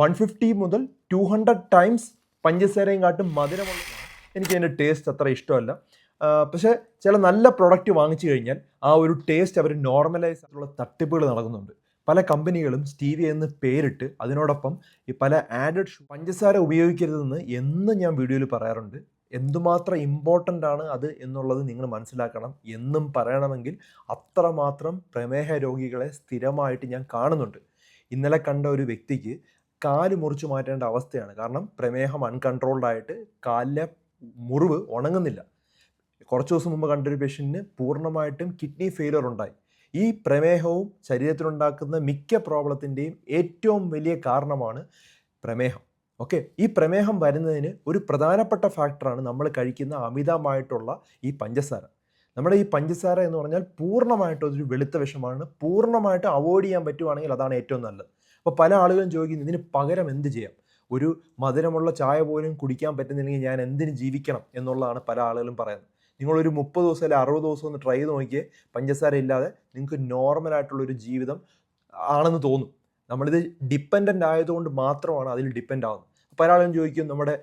One fifty മുതൽ two hundred times പഞ്ചസാരയും കാട്ടും മധുരമുള്ള എനിക്ക് അതിന്റെ ടേസ്റ്റ് അത്ര ഇഷ്ടമല്ല. പക്ഷേ ചില നല്ല പ്രൊഡക്റ്റ് വാങ്ങിച്ചു കഴിഞ്ഞാൽ ആ ഒരു ടേസ്റ്റ് അവർ നോർമലൈസ് ആയിട്ടുള്ള തട്ടിപ്പുകൾ നടക്കുന്നുണ്ട്. പല കമ്പനികളും സ്റ്റീവിയ എന്ന് പേരിട്ട് അതിനോടൊപ്പം ഈ പല ആഡഡ് പഞ്ചസാര ഉപയോഗിക്കരുതെന്ന് എന്ന് ഞാൻ വീഡിയോയിൽ പറയാറുണ്ട്. എന്തുമാത്രം ഇമ്പോർട്ടന്റ് ആണ് അത് എന്നുള്ളത് നിങ്ങൾ മനസ്സിലാക്കണം എന്നും പറയണമെങ്കിൽ അത്രമാത്രം പ്രമേഹ രോഗികളെ സ്ഥിരമായിട്ട് ഞാൻ കാണുന്നുണ്ട്. ഇന്നലെ കണ്ട ഒരു വ്യക്തിക്ക് കാൽ മുറിച്ചു മാറ്റേണ്ട അവസ്ഥയാണ്. കാരണം പ്രമേഹം അൺകൺട്രോൾഡ് ആയിട്ട് കാലിലെ മുറിവ് ഉണങ്ങുന്നില്ല. കുറച്ച് ദിവസം മുമ്പ് കണ്ടൊരു പേഷ്യന്റിന് പൂർണമായിട്ടും കിഡ്നി ഫെയിലർ ഉണ്ടായി. ഈ പ്രമേഹവും ശരീരത്തിലുണ്ടാക്കുന്ന മിക്ക പ്രോബ്ലത്തിന്റെയും ഏറ്റവും വലിയ കാരണമാണ് പ്രമേഹം. ഓക്കെ ഈ പ്രമേഹം വരുന്നതിന് ഒരു പ്രധാനപ്പെട്ട ഫാക്ടറാണ് നമ്മൾ കഴിക്കുന്ന അമിതമായിട്ടുള്ള ഈ പഞ്ചസാര. നമ്മുടെ ഈ പഞ്ചസാര എന്ന് പറഞ്ഞാൽ പൂർണമായിട്ടും ഒരു വെളുത്ത വിഷമാണ്. പൂർണമായിട്ട് അവോയ്ഡ് ചെയ്യാൻ പറ്റുവാണെങ്കിൽ അതാണ് ഏറ്റവും നല്ലത്. അപ്പോൾ പല ആളുകളും ചോദിക്കുന്നു ഇതിന് പകരം എന്ത് ചെയ്യാം? ഒരു മധുരമുള്ള ചായ പോലും കുടിക്കാൻ പറ്റുന്നില്ലെങ്കിൽ ഞാൻ എന്തിന് ജീവിക്കണം എന്നുള്ളതാണ് പല ആളുകളും പറയുന്നത്. നിങ്ങളൊരു മുപ്പത് ദിവസം അല്ലെങ്കിൽ അറുപത് ദിവസം ഒന്ന് ട്രൈ ചെയ്ത് നോക്കിയേ പഞ്ചസാര ഇല്ലാതെ നിങ്ങൾക്ക് നോർമലായിട്ടുള്ളൊരു ജീവിതം ആണെന്ന് തോന്നും. നമ്മളിത് ഡിപ്പെൻഡന്റ് ആയതുകൊണ്ട് മാത്രമാണ് അതിൽ ഡിപ്പെൻഡ് ആവുന്നത്. പല ആളുകളും ചോദിക്കും നമ്മുടെ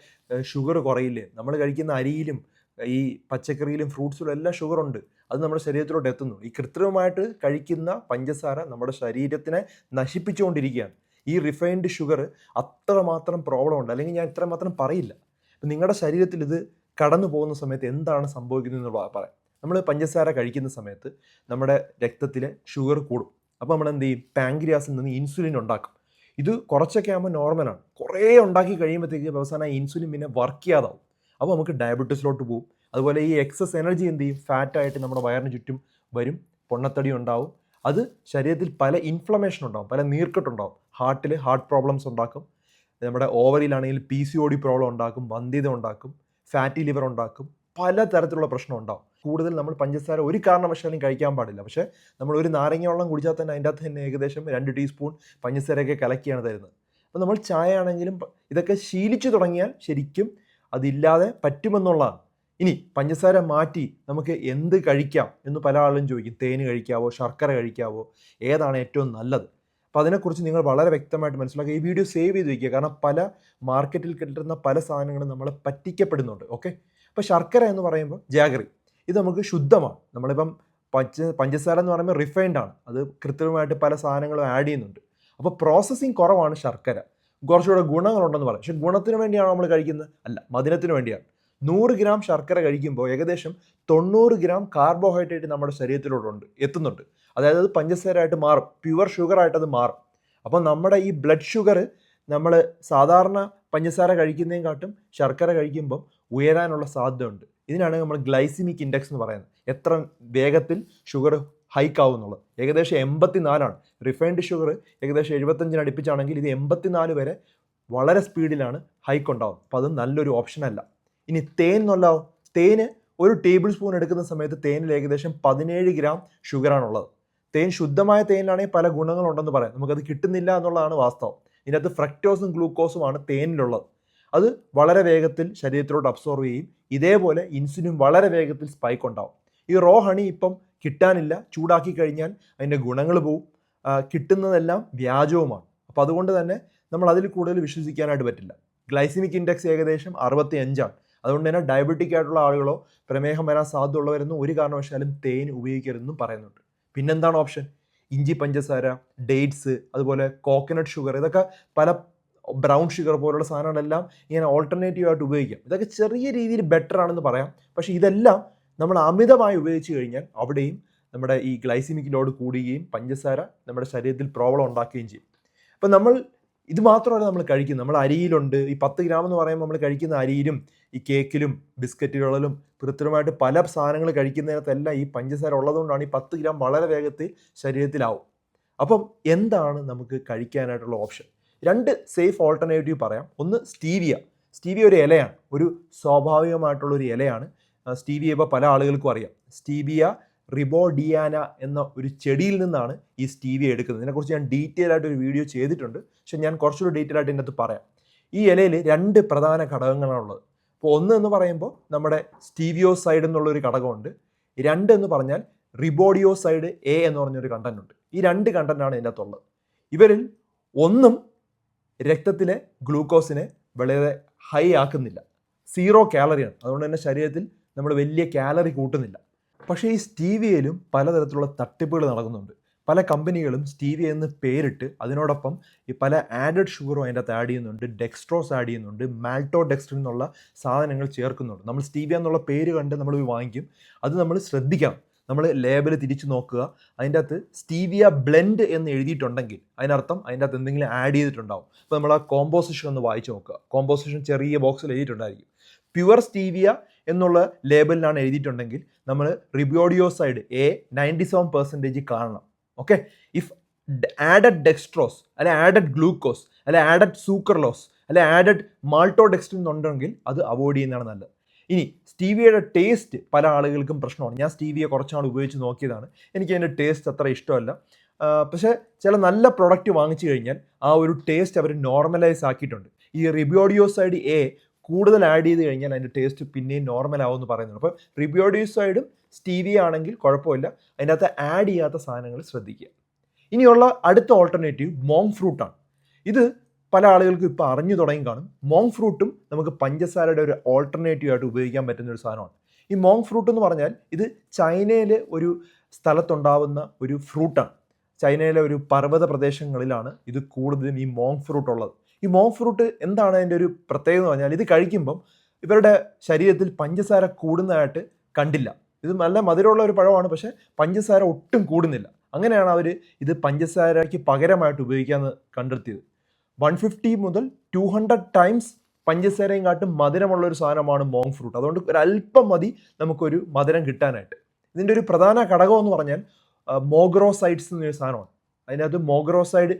ഷുഗർ കുറയില്ലേ? നമ്മൾ കഴിക്കുന്ന അരിയിലും ഈ പച്ചക്കറിയിലും ഫ്രൂട്ട്സിലും എല്ലാം ഷുഗർ ഉണ്ട്. അത് നമ്മുടെ ശരീരത്തിലോട്ട് എത്തുന്നു. ഈ കൃത്രിമമായിട്ട് കഴിക്കുന്ന പഞ്ചസാര നമ്മുടെ ശരീരത്തിനെ നശിപ്പിച്ചുകൊണ്ടിരിക്കുകയാണ്. ഈ റിഫൈൻഡ് ഷുഗർ അത്രമാത്രം പ്രോബ്ലം ഉണ്ട്. അല്ലെങ്കിൽ ഞാൻ ഇത്രമാത്രം പറയില്ല. അപ്പം നിങ്ങളുടെ ശരീരത്തിൽ ഇത് കടന്നു പോകുന്ന സമയത്ത് എന്താണ് സംഭവിക്കുന്നത് എന്ന് പറയാം. നമ്മൾ പഞ്ചസാര കഴിക്കുന്ന സമയത്ത് നമ്മുടെ രക്തത്തിലെ ഷുഗർ കൂടും. അപ്പോൾ നമ്മൾ എന്ത് ചെയ്യും? പാങ്ക്രിയാസിൽ നിന്ന് ഇൻസുലിൻ ഉണ്ടാക്കും. ഇത് കുറച്ചൊക്കെ ആകുമ്പോൾ നോർമലാണ് കുറേ ഉണ്ടാക്കി കഴിയുമ്പോഴത്തേക്ക് അവസാനം ഇൻസുലിൻ പിന്നെ വർക്ക് ചെയ്യാതാവും. അപ്പോൾ നമുക്ക് ഡയബറ്റീസിലോട്ട് പോകും അതുപോലെ ഈ എക്സസ് എനർജി എന്ത് ചെയ്യും? ഫാറ്റായിട്ട് നമ്മുടെ വയറിന് ചുറ്റും വരും. പൊണ്ണത്തടി ഉണ്ടാവും. അത് ശരീരത്തിൽ പല ഇൻഫ്ലമേഷൻ ഉണ്ടാവും. പല നീർക്കെട്ടുണ്ടാവും ഹാർട്ടിൽ ഹാർട്ട് പ്രോബ്ലംസ് ഉണ്ടാക്കും. നമ്മുടെ ഓവറിലാണെങ്കിൽ P C O D problem ഉണ്ടാക്കും. വന്ധ്യത ഉണ്ടാക്കും. ഫാറ്റി ലിവർ ഉണ്ടാക്കും. പല തരത്തിലുള്ള പ്രശ്നം ഉണ്ടാവും. കൂടുതൽ നമ്മൾ പഞ്ചസാര ഒരു കാരണവശാലും കഴിക്കാൻ പാടില്ല. പക്ഷേ നമ്മൾ ഒരു നാരങ്ങ വെള്ളം കുടിച്ചാൽ തന്നെ അതിന്റെ അകത്ത് തന്നെ ഏകദേശം രണ്ട് ടീസ്പൂൺ പഞ്ചസാരയൊക്കെ കലക്കിയാണ് തരുന്നത്. അപ്പോൾ നമ്മൾ ചായ ആണെങ്കിലും ഇതൊക്കെ ശീലിച്ചു തുടങ്ങിയാൽ ശരിക്കും അതില്ലാതെ പറ്റുമെന്നുള്ളതാണ് ഇനി പഞ്ചസാര മാറ്റി നമുക്ക് എന്ത് കഴിക്കാം എന്ന് പല ആളും ചോദിക്കും. തേൻ കഴിക്കാവോ ശർക്കര കഴിക്കാവോ ഏതാണ് ഏറ്റവും നല്ലത്? അപ്പോൾ അതിനെക്കുറിച്ച് നിങ്ങൾ വളരെ വ്യക്തമായിട്ട് മനസ്സിലാക്കുക ഈ വീഡിയോ സേവ് ചെയ്ത് വയ്ക്കുക കാരണം പല മാർക്കറ്റിൽ കിട്ടുന്ന പല സാധനങ്ങളും നമ്മളെ പറ്റിക്കപ്പെടുന്നുണ്ട്. ഓക്കെ? അപ്പോൾ ശർക്കര എന്ന് പറയുമ്പോൾ ജാഗറി. ഇത് നമുക്ക് ശുദ്ധമാണ്. നമ്മളിപ്പം പഞ്ച പഞ്ചസാര എന്ന് പറയുമ്പോൾ റിഫൈൻഡ് ആണ്. അത് കൃത്രിമമായിട്ട് പല സാധനങ്ങളും ആഡ് ചെയ്യുന്നുണ്ട്. അപ്പോൾ പ്രോസസ്സിങ് കുറവാണ് ശർക്കര. കുറച്ചുകൂടെ ഗുണങ്ങളുണ്ടെന്ന് പറയും. പക്ഷെ ഗുണത്തിന് വേണ്ടിയാണ് നമ്മൾ കഴിക്കുന്നത്? അല്ല മധുരത്തിന് വേണ്ടിയാണ്. നൂറ് ഗ്രാം ശർക്കര കഴിക്കുമ്പോൾ ഏകദേശം തൊണ്ണൂറ് ഗ്രാം കാർബോഹൈഡ്രേറ്റ് നമ്മുടെ ശരീരത്തിലോട്ടുണ്ട് എത്തുന്നുണ്ട്. അതായത് അത് പഞ്ചസാരമായിട്ട് മാറും പ്യുവർ ഷുഗറായിട്ട് അത് മാറും. അപ്പോൾ നമ്മുടെ ഈ ബ്ലഡ് ഷുഗർ നമ്മൾ സാധാരണ പഞ്ചസാര കഴിക്കുന്നതിനും കാട്ടും ശർക്കര കഴിക്കുമ്പം ഉയരാനുള്ള സാധ്യതയുണ്ട്. ഇതിനാണ് നമ്മൾ ഗ്ലൈസിമിക് ഇൻഡെക്സ് എന്ന് പറയുന്നത്. എത്ര വേഗത്തിൽ ഷുഗർ ഹൈക്ക് എന്നുള്ളത് ഏകദേശം എൺപത്തി നാലാണ് റിഫൈൻഡ് ഷുഗർ ഏകദേശം എഴുപത്തഞ്ചിന് അടുപ്പിച്ചാണെങ്കിൽ ഇത് എൺപത്തിനാല് വരെ വളരെ സ്പീഡിലാണ് ഹൈക്ക് ഉണ്ടാവും അപ്പോൾ അത് നല്ലൊരു ഓപ്ഷനല്ല ഇനി തേൻ എന്നുള്ളോ തേന് ഒരു ടേബിൾ സ്പൂൺ എടുക്കുന്ന സമയത്ത് തേനിൽ ഏകദേശം പതിനേഴ് ഗ്രാം ഷുഗറാണുള്ളത് തേൻ ശുദ്ധമായ തേനിലാണെങ്കിൽ പല ഗുണങ്ങളുണ്ടെന്ന് പറയാം. നമുക്കത് കിട്ടുന്നില്ല എന്നുള്ളതാണ് വാസ്തവം. ഇതിനകത്ത് ഫ്രക്ടോസും ഗ്ലൂക്കോസുമാണ് തേനിലുള്ളത്. അത് വളരെ വേഗത്തിൽ ശരീരത്തിലോട്ട് അബ്സോർവ് ചെയ്യും ഇതേപോലെ ഇൻസുലിൻ വളരെ വേഗത്തിൽ സ്പൈക്ക് ഉണ്ടാവും. ഈ റോ ഹണി ഇപ്പം കിട്ടാനില്ല. ചൂടാക്കി കഴിഞ്ഞാൽ അതിന്റെ ഗുണങ്ങൾ പോവും. കിട്ടുന്നതെല്ലാം വ്യാജവുമാണ്. അപ്പോൾ അതുകൊണ്ട് തന്നെ നമ്മൾ അതിൽ കൂടുതൽ വിശ്വസിക്കാനായിട്ട് പറ്റില്ല. ഗ്ലൈസിമിക് ഇൻഡെക്സ് ഏകദേശം അറുപത്തി അഞ്ചാണ് അതുകൊണ്ട് തന്നെ ഡയബറ്റിക് ആയിട്ടുള്ള ആളുകളോ പ്രമേഹം വരാൻ സാധ്യതയുള്ളവരൊന്നും ഒരു കാരണവശാലും തേൻ ഉപയോഗിക്കരുതെന്നും പറയുന്നുണ്ട്. പിന്നെന്താണ് ഓപ്ഷൻ? ഇഞ്ചി പഞ്ചസാര ഡേറ്റ്സ് അതുപോലെ കോക്കനട്ട് ഷുഗർ. ഇതൊക്കെ പല ബ്രൗൺ ഷുഗർ പോലുള്ള സാധനങ്ങളെല്ലാം ഇങ്ങനെ ഓൾട്ടർനേറ്റീവ് ആയിട്ട് ഉപയോഗിക്കാം. ഇതൊക്കെ ചെറിയ രീതിയിൽ ബെറ്റർ ആണെന്ന് പറയാം. പക്ഷേ ഇതെല്ലാം നമ്മൾ അമിതമായി ഉപയോഗിച്ച് കഴിഞ്ഞാൽ അവിടെയും നമ്മുടെ ഈ ഗ്ലൈസിമിക്കിനോട് കൂടുകയും പഞ്ചസാര നമ്മുടെ ശരീരത്തിൽ പ്രോബ്ലം ഉണ്ടാക്കുകയും ചെയ്യും. അപ്പം നമ്മൾ ഇത് മാത്രമല്ല നമ്മൾ കഴിക്കുന്നത്. നമ്മൾ അരിയിലുണ്ട്. ഈ പത്ത് ഗ്രാം എന്ന് പറയുമ്പോൾ നമ്മൾ കഴിക്കുന്ന അരിയിലും ഈ കേക്കിലും ബിസ്ക്കറ്റുകളിലും കൃത്രിമമായിട്ട് പല സാധനങ്ങൾ കഴിക്കുന്നതിനകത്തെല്ലാം ഈ പഞ്ചസാര ഉള്ളതുകൊണ്ടാണ് ഈ പത്ത് ഗ്രാം വളരെ വേഗത്തിൽ ശരീരത്തിലാവും. അപ്പം എന്താണ് നമുക്ക് കഴിക്കാനായിട്ടുള്ള ഓപ്ഷൻ? രണ്ട് സേഫ് ഓൾട്ടർനേറ്റീവ് പറയാം. ഒന്ന് സ്റ്റീവിയ. സ്റ്റീവിയ ഒരു ഇലയാണ്. ഒരു സ്വാഭാവികമായിട്ടുള്ള ഒരു ഇലയാണ്. സ്റ്റീവിയ ഇപ്പോൾ പല ആളുകൾക്കും അറിയാം. സ്റ്റീവിയ റിബോഡിയാന എന്ന ഒരു ചെടിയിൽ നിന്നാണ് ഈ സ്റ്റീവിയ എടുക്കുന്നത്. ഇതിനെക്കുറിച്ച് ഞാൻ ഡീറ്റെയിൽ ആയിട്ട് ഒരു വീഡിയോ ചെയ്തിട്ടുണ്ട്. പക്ഷെ ഞാൻ കുറച്ചുകൂടി ഡീറ്റെയിൽ ആയിട്ട് ഇതിനകത്ത് പറയാം. ഈ ഇലയിൽ രണ്ട് പ്രധാന ഘടകങ്ങളാണുള്ളത് അപ്പോൾ ഒന്ന് എന്ന് പറയുമ്പോൾ നമ്മുടെ സ്റ്റീവിയോസൈഡ് എന്നുള്ള ഒരു ഘടകമുണ്ട്. രണ്ട് എന്ന് പറഞ്ഞാൽ റിബോഡിയോസൈഡ് എ എന്ന് പറഞ്ഞൊരു കണ്ടന്റ് ഉണ്ട്. ഈ രണ്ട് കണ്ടന്റാണ് ഇതിനകത്തുള്ളത്. ഇവരിൽ ഒന്നും രക്തത്തിലെ ഗ്ലൂക്കോസിനെ വളരെ ഹൈ ആക്കുന്നില്ല. സീറോ കാലറിയാണ് അതുകൊണ്ട് തന്നെ ശരീരത്തിൽ നമ്മൾ വലിയ കാലറി കൂട്ടുന്നില്ല. പക്ഷേ ഈ സ്റ്റീവിയയിലും പലതരത്തിലുള്ള തട്ടിപ്പുകൾ നടക്കുന്നുണ്ട്. പല കമ്പനികളും സ്റ്റീവിയ എന്ന് പേരിട്ട് അതിനോടൊപ്പം ഈ പല ആഡഡ് ഷുഗറും അതിന്റെ അകത്ത് ആഡ് ചെയ്യുന്നുണ്ട് ഡെക്സ്ട്രോസ് ആഡ് ചെയ്യുന്നുണ്ട് മാൽട്ടോ ഡെക്സ്ട്രിൻ എന്നുള്ള സാധനങ്ങൾ ചേർക്കുന്നുണ്ട്. നമ്മൾ സ്റ്റീവിയ എന്നുള്ള പേര് കണ്ട് നമ്മൾ വാങ്ങിക്കും. അത് നമ്മൾ ശ്രദ്ധിക്കണം. നമ്മൾ ലേബൽ തിരിച്ചു നോക്കുക. അതിന്റെ അകത്ത് സ്റ്റീവിയ ബ്ലെൻഡ് എന്ന് എഴുതിയിട്ടുണ്ടെങ്കിൽ അതിനർത്ഥം അതിന്റെ അകത്ത് എന്തെങ്കിലും ആഡ് ചെയ്തിട്ടുണ്ടാവും. അപ്പോൾ നമ്മൾ ആ കോമ്പോസിഷൻ ഒന്ന് വായിച്ച് നോക്കുക. കോമ്പോസിഷൻ ചെറിയ ബോക്സിൽ എഴുതിയിട്ടുണ്ടായിരിക്കും. പ്യുവർ സ്റ്റീവിയ എന്നുള്ള ലേബലിലാണ് എഴുതിയിട്ടുണ്ടെങ്കിൽ നമ്മൾ rebaudioside A ninety seven percentage കാണണം. ഓക്കെ ഇഫ് ആഡഡ് ഡെക്സ്ട്രോസ് അല്ലെ ആഡഡ് ഗ്ലൂക്കോസ് അല്ലെ ആഡഡ് സൂക്കർലോസ് അല്ലെ ആഡഡ് മാൾട്ടോ ഡെക്സ്ട്രിൻ ഉണ്ടെങ്കിൽ അത് അവോയ്ഡ് ചെയ്യുന്നതാണ് നല്ലത്. ഇനി സ്റ്റീവിയയുടെ ടേസ്റ്റ് പല ആളുകൾക്കും പ്രശ്നമാണ്. ഞാൻ സ്റ്റീവിയ കുറച്ചാൾ ഉപയോഗിച്ച് നോക്കിയതാണ്. എനിക്ക് അതിന്റെ ടേസ്റ്റ് അത്ര ഇഷ്ടമല്ല. പക്ഷേ ചില നല്ല പ്രൊഡക്റ്റ് വാങ്ങിച്ചു കഴിഞ്ഞാൽ ആ ഒരു ടേസ്റ്റ് അവർ നോർമലൈസ് ആക്കിയിട്ടുണ്ട്. ഈ റിബിയോഡിയോസൈഡ് എ കൂടുതൽ ആഡ് ചെയ്ത് കഴിഞ്ഞാൽ അതിന്റെ ടേസ്റ്റ് പിന്നെയും നോർമൽ ആവും എന്ന് പറയുന്നുണ്ട് അപ്പം റിബ്യോഡിയോസൈഡും സ്റ്റീവിയ ആണെങ്കിൽ കുഴപ്പമില്ല. അതിന്റെ അകത്ത് ആഡ് ചെയ്യാത്ത സാധനങ്ങൾ ശ്രദ്ധിക്കുക. ഇനിയുള്ള അടുത്ത ഓൾട്ടർനേറ്റീവ് മോങ് ഫ്രൂട്ടാണ് ഇത് പല ആളുകൾക്കും ഇപ്പോൾ അറിഞ്ഞു തുടങ്ങി കാണും. മോങ് ഫ്രൂട്ടും നമുക്ക് പഞ്ചസാരയുടെ ഒരു ഓൾട്ടർനേറ്റീവ് ആയിട്ട് ഉപയോഗിക്കാൻ പറ്റുന്ന ഒരു സാധനമാണ്. ഈ മോങ് ഫ്രൂട്ട് എന്ന് പറഞ്ഞാൽ ഇത് ചൈനയിലെ ഒരു സ്ഥലത്തുണ്ടാവുന്ന ഒരു ഫ്രൂട്ടാണ് ചൈനയിലെ ഒരു പർവത പ്രദേശങ്ങളിലാണ് ഇത് കൂടുതലും ഈ മോങ് ഫ്രൂട്ട് ഉള്ളത്. ഈ മോങ് ഫ്രൂട്ട് എന്താണ് അതിന്റെ ഒരു പ്രത്യേകത എന്ന് പറഞ്ഞാൽ ഇത് കഴിക്കുമ്പം ഇവരുടെ ശരീരത്തിൽ പഞ്ചസാര കൂടുന്നതായിട്ട് കണ്ടില്ല. ഇത് നല്ല മധുരമുള്ള ഒരു പഴമാണ് പക്ഷേ പഞ്ചസാര ഒട്ടും കൂടുന്നില്ല. അങ്ങനെയാണ് അവർ ഇത് പഞ്ചസാരയ്ക്ക് പകരമായിട്ട് ഉപയോഗിക്കാമെന്ന് കണ്ടെത്തിയത്. വൺ ഫിഫ്റ്റി മുതൽ ടു ഹൺഡ്രഡ് ടൈംസ് പഞ്ചസാരയും കാട്ടും മധുരമുള്ള ഒരു സാധനമാണ് മോങ് ഫ്രൂട്ട്. അതുകൊണ്ട് ഒരു അല്പം മതി നമുക്കൊരു മധുരം കിട്ടാനായിട്ട്. ഇതിന്റെ ഒരു പ്രധാന ഘടകം എന്ന് പറഞ്ഞാൽ മോഗ്രോസൈഡ്സ് എന്നൊരു സാധനമാണ്. അതിനകത്ത് മോഗ്രോസൈഡ്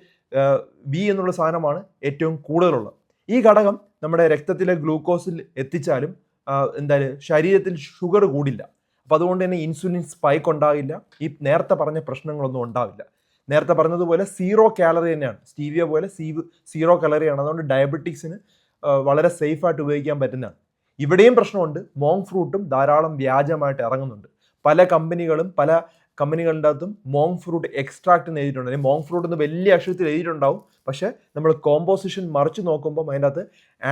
ബി എന്നുള്ള സാധനമാണ് ഏറ്റവും കൂടുതലുള്ളത്. ഈ ഘടകം നമ്മുടെ രക്തത്തിലെ ഗ്ലൂക്കോസിൽ എത്തിച്ചാലും എന്തായാലും ശരീരത്തിൽ ഷുഗർ കൂടില്ല. അപ്പം അതുകൊണ്ട് തന്നെ ഇൻസുലിൻ സ്പൈക്ക് ഉണ്ടാവില്ല ഈ നേരത്തെ പറഞ്ഞ പ്രശ്നങ്ങളൊന്നും ഉണ്ടാവില്ല. നേരത്തെ പറഞ്ഞതുപോലെ സീറോ കാലറി തന്നെയാണ്. സ്റ്റീവിയ പോലെ സീവ് സീറോ കാലറിയാണ് അതുകൊണ്ട് ഡയബറ്റിക്സിന് വളരെ സേഫായിട്ട് ഉപയോഗിക്കാൻ പറ്റുന്നതാണ്. ഇവിടെയും പ്രശ്നമുണ്ട്. മോങ് ഫ്രൂട്ടും ധാരാളം വ്യാജമായിട്ട് ഇറങ്ങുന്നുണ്ട്. പല കമ്പനികളും പല കമ്പനികളുടെ അകത്തും മോങ് ഫ്രൂട്ട് എക്സ്ട്രാക്ട് എന്ന് എഴുതിയിട്ടുണ്ട്. മോങ് ഫ്രൂട്ട് എന്ന് വലിയ അക്ഷരത്തിൽ എഴുതിയിട്ടുണ്ടാവും. പക്ഷേ നമ്മൾ കോമ്പോസിഷൻ മറിച്ച് നോക്കുമ്പോൾ അതിന്റെ അകത്ത്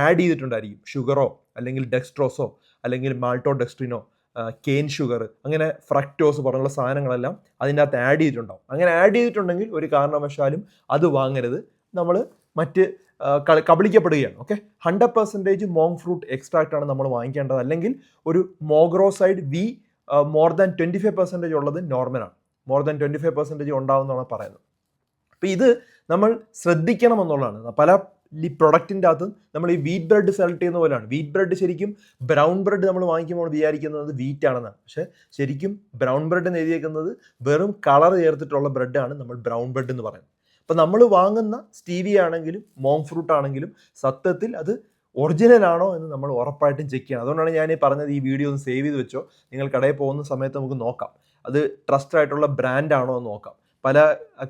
ആഡ് ചെയ്തിട്ടുണ്ടായിരിക്കും ഷുഗറോ അല്ലെങ്കിൽ ഡെക്സ്ട്രോസോ അല്ലെങ്കിൽ മാൾട്ടോ ഡെക്സ്ട്രിനോ കെയിൻ ഷുഗർ അങ്ങനെ ഫ്രക്ടോസ് പോലുള്ള സാധനങ്ങളെല്ലാം അതിന്റെ അകത്ത് ആഡ് ചെയ്തിട്ടുണ്ടാവും. അങ്ങനെ ആഡ് ചെയ്തിട്ടുണ്ടെങ്കിൽ ഒരു കാരണവശാലും അത് വാങ്ങരുത്. നമ്മൾ മറ്റ് കബളിക്കപ്പെടുകയാണ്. Okay hundred percentage monk fruit extract ആണ് നമ്മൾ വാങ്ങിക്കേണ്ടത്. അല്ലെങ്കിൽ ഒരു mogroside V more than twenty five percentage ഉള്ളത് നോർമലാണ് more than twenty five percentage ഉണ്ടാവുമെന്നാണ് പറയുന്നത്. അപ്പോൾ ഇത് നമ്മൾ ശ്രദ്ധിക്കണം എന്നുള്ളതാണ് പല ഈ പ്രൊഡക്റ്റിന്റെ അകത്തും നമ്മൾ ഈ വീറ്റ് ബ്രെഡ് സെലക്ട് ചെയ്യുന്ന പോലെയാണ്. വീറ്റ് ബ്രെഡ് ശരിക്കും ബ്രൗൺ ബ്രെഡ് നമ്മൾ വാങ്ങിക്കുമ്പോൾ വിചാരിക്കുന്നത് വീറ്റ് ആണെന്നാണ്. പക്ഷേ ശരിക്കും ബ്രൗൺ ബ്രെഡ് എന്ന് എഴുതിയേക്കുന്നത് വെറും കളർ ചേർത്തിട്ടുള്ള ബ്രെഡാണ് നമ്മൾ ബ്രൗൺ ബ്രെഡ് എന്ന് പറയുന്നത്. അപ്പോൾ നമ്മൾ വാങ്ങുന്ന സ്റ്റീവിയ ആണെങ്കിലും മോങ് ഫ്രൂട്ട് ആണെങ്കിലും സത്യത്തിൽ അത് ഒറിജിനൽ ആണോ എന്ന് നമ്മൾ ഉറപ്പായിട്ടും ചെക്ക് ചെയ്യണം. അതുകൊണ്ടാണ് ഞാൻ ഈ പറഞ്ഞത് ഈ വീഡിയോ ഒന്ന് സേവ് ചെയ്ത് വെച്ചോ. നിങ്ങൾ കടയിൽ പോകുന്ന സമയത്ത് നമുക്ക് നോക്കാം. അത് ട്രസ്റ്റ് ആയിട്ടുള്ള ബ്രാൻഡ് ആണോ എന്ന് നോക്കാം. പല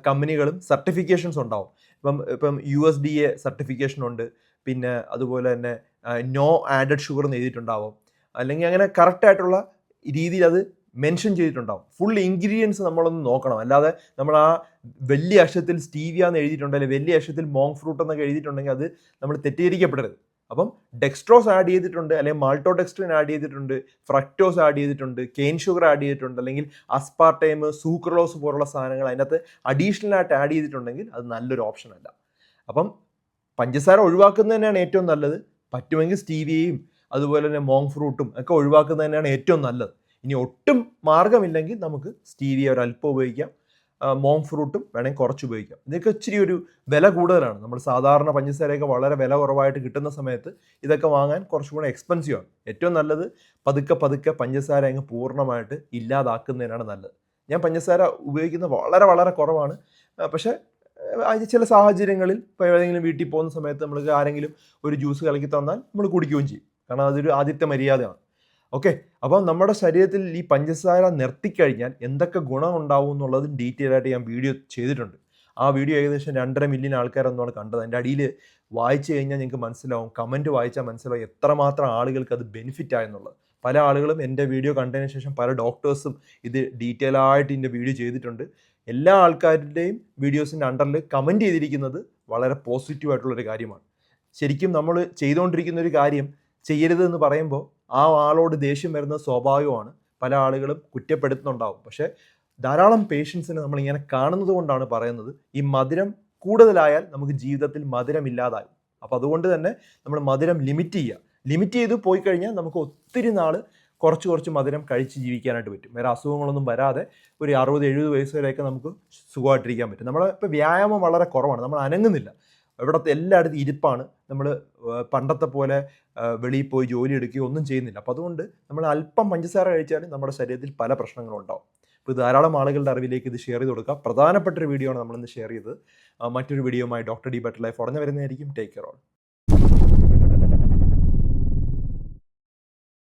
കമ്പനികളും സർട്ടിഫിക്കേഷൻസ് ഉണ്ടാവും. ഇപ്പം ഇപ്പം U S D A certification ഉണ്ട്. പിന്നെ അതുപോലെ തന്നെ നോ ആഡഡ് ഷുഗർ എന്ന് എഴുതിയിട്ടുണ്ടാവും. അല്ലെങ്കിൽ അങ്ങനെ കറക്റ്റായിട്ടുള്ള രീതിയിൽ അത് മെൻഷൻ ചെയ്തിട്ടുണ്ടാവും. ഫുൾ ഇൻഗ്രീഡിയൻസ് നമ്മളൊന്ന് നോക്കണം. അല്ലാതെ നമ്മൾ ആ വലിയ അക്ഷരത്തിൽ സ്റ്റീവിയ എന്ന് എഴുതിയിട്ടുണ്ട് അല്ലെങ്കിൽ വലിയ അക്ഷരത്തിൽ മോങ് ഫ്രൂട്ട് എന്നൊക്കെ എഴുതിയിട്ടുണ്ടെങ്കിൽ അത് നമ്മൾ തെറ്റിദ്ധരിക്കപ്പെടരുത്. അപ്പം ഡെക്സ്ട്രോസ് ആഡ് ചെയ്തിട്ടുണ്ട് അല്ലെങ്കിൽ മാൾട്ടോ ഡെക്സ്ട്രിൻ ആഡ് ചെയ്തിട്ടുണ്ട് ഫ്രക്ടോസ് ആഡ് ചെയ്തിട്ടുണ്ട് കെയിൻ ഷുഗർ ആഡ് ചെയ്തിട്ടുണ്ട് അല്ലെങ്കിൽ അസ്പാർട്ടൈം സൂക്രലോസ് പോലുള്ള സാധനങ്ങൾ അതിനകത്ത് അഡീഷണൽ ആയിട്ട് ആഡ് ചെയ്തിട്ടുണ്ടെങ്കിൽ അത് നല്ലൊരു ഓപ്ഷൻ അല്ല. അപ്പം പഞ്ചസാര ഒഴിവാക്കുന്നത് തന്നെയാണ് ഏറ്റവും നല്ലത്. പറ്റുമെങ്കിൽ സ്റ്റീവിയയും അതുപോലെ തന്നെ മോങ് ഫ്രൂട്ടും ഒക്കെ ഒഴിവാക്കുന്നത് തന്നെയാണ് ഏറ്റവും നല്ലത്. ഇനി ഒട്ടും മാർഗമില്ലെങ്കിൽ നമുക്ക് സ്റ്റീവിയ ഒരല്പം ഉപയോഗിക്കാം. മോങ് ഫ്രൂട്ടും വേണമെങ്കിൽ കുറച്ച് ഉപയോഗിക്കാം. ഇതൊക്കെ ഇച്ചിരി ഒരു വില കൂടുതലാണ്. നമ്മൾ സാധാരണ പഞ്ചസാരയൊക്കെ വളരെ വില കുറവായിട്ട് കിട്ടുന്ന സമയത്ത് ഇതൊക്കെ വാങ്ങാൻ കുറച്ചും കൂടെ എക്സ്പെൻസീവ് ആണ്. ഏറ്റവും നല്ലത് പതുക്കെ പതുക്കെ പഞ്ചസാര അങ്ങ് പൂർണമായിട്ട് ഇല്ലാതാക്കുന്നതിനാണ് നല്ലത്. ഞാൻ പഞ്ചസാര ഉപയോഗിക്കുന്നത് വളരെ വളരെ കുറവാണ്. പക്ഷേ അതിന് ചില സാഹചര്യങ്ങളിൽ ഇപ്പോൾ ഏതെങ്കിലും വീട്ടിൽ പോകുന്ന സമയത്ത് നമ്മൾക്ക് ആരെങ്കിലും ഒരു ജ്യൂസ് കലക്കി തന്നാൽ നമ്മൾ കുടിക്കുകയും ചെയ്യും. കാരണം അതൊരു ആദ്യത്തെ മര്യാദയാണ്. ഓക്കെ അപ്പം നമ്മുടെ ശരീരത്തിൽ ഈ പഞ്ചസാര നിർത്തിക്കഴിഞ്ഞാൽ എന്തൊക്കെ ഗുണം ഉണ്ടാവും എന്നുള്ളത് ഡീറ്റെയിൽ ആയിട്ട് ഞാൻ വീഡിയോ ചെയ്തിട്ടുണ്ട്. ആ വീഡിയോ ഏകദേശം രണ്ടര മില്യൺ ആൾക്കാരെന്നാണ് കണ്ടത്. അതിന്റെ അടിയിൽ വായിച്ചു കഴിഞ്ഞാൽ നിങ്ങൾക്ക് മനസ്സിലാവും കമന്റ് വായിച്ചാൽ മനസ്സിലാവും എത്രമാത്രം ആളുകൾക്ക് അത് ബെനിഫിറ്റ് ആയെന്നുള്ളത് പല ആളുകളും എന്റെ വീഡിയോ കണ്ടതിന് ശേഷം പല ഡോക്ടേഴ്സും ഇത് ഡീറ്റെയിൽ ആയിട്ട് ഇതിന്റെ വീഡിയോ ചെയ്തിട്ടുണ്ട്. എല്ലാ ആൾക്കാരുടെയും വീഡിയോസിന്റെ അണ്ടറിൽ കമന്റ് ചെയ്തിരിക്കുന്നത് വളരെ പോസിറ്റീവ് ആയിട്ടുള്ളൊരു കാര്യമാണ്. ശരിക്കും നമ്മൾ ചെയ്തുകൊണ്ടിരിക്കുന്ന ഒരു കാര്യം ചെയ്യരുത് എന്ന് പറയുമ്പോൾ ആ ആളോട് ദേഷ്യം വരുന്ന സ്വാഭാവികമാണ്. പല ആളുകളും കുറ്റപ്പെടുത്തുന്നുണ്ടാവും. പക്ഷേ ധാരാളം പേഷ്യൻസിനെ നമ്മൾ ഇങ്ങനെ കാണുന്നത് കൊണ്ടാണ് പറയുന്നത് ഈ മധുരം കൂടുതലായാൽ നമുക്ക് ജീവിതത്തിൽ മധുരം ഇല്ലാതാകും. അപ്പോൾ അതുകൊണ്ട് തന്നെ നമ്മൾ മധുരം ലിമിറ്റ് ചെയ്യുക. ലിമിറ്റ് ചെയ്ത് പോയി കഴിഞ്ഞാൽ നമുക്ക് ഒത്തിരി നാൾ കുറച്ച് കുറച്ച് മധുരം കഴിച്ച് ജീവിക്കാനായിട്ട് പറ്റും. വേറെ അസുഖങ്ങളൊന്നും വരാതെ ഒരു അറുപത് എഴുപത് വയസ്സ് വരെയൊക്കെ നമുക്ക് സുഖമായിട്ടിരിക്കാൻ പറ്റും. നമ്മൾ ഇപ്പോൾ വ്യായാമം വളരെ കുറവാണ്. നമ്മൾ അനങ്ങുന്നില്ല. ഇവിടുത്തെ എല്ലായിടത്തും ഇരിപ്പാണ്. നമ്മൾ പണ്ടത്തെ പോലെ വെളിയിൽ പോയി ജോലി എടുക്കുകയോ ഒന്നും ചെയ്യുന്നില്ല. അപ്പോൾ അതുകൊണ്ട് നമ്മൾ അല്പം പഞ്ചസാര കഴിച്ചാലും നമ്മുടെ ശരീരത്തിൽ പല പ്രശ്നങ്ങളും ഉണ്ടാവും. അപ്പോൾ ധാരാളം ആളുകളുടെ അറിവിലേക്ക് ഇത് ഷെയർ ചെയ്ത് കൊടുക്കുക പ്രധാനപ്പെട്ട ഒരു വീഡിയോ ആണ് നമ്മളിന്ന് ഷെയർ ചെയ്തത്. മറ്റൊരു വീഡിയോയുമായി ഡോക്ടർ ഡി ബെറ്റർ ലൈഫ് ഉടനെ വരുന്നതായിരിക്കും. Take care all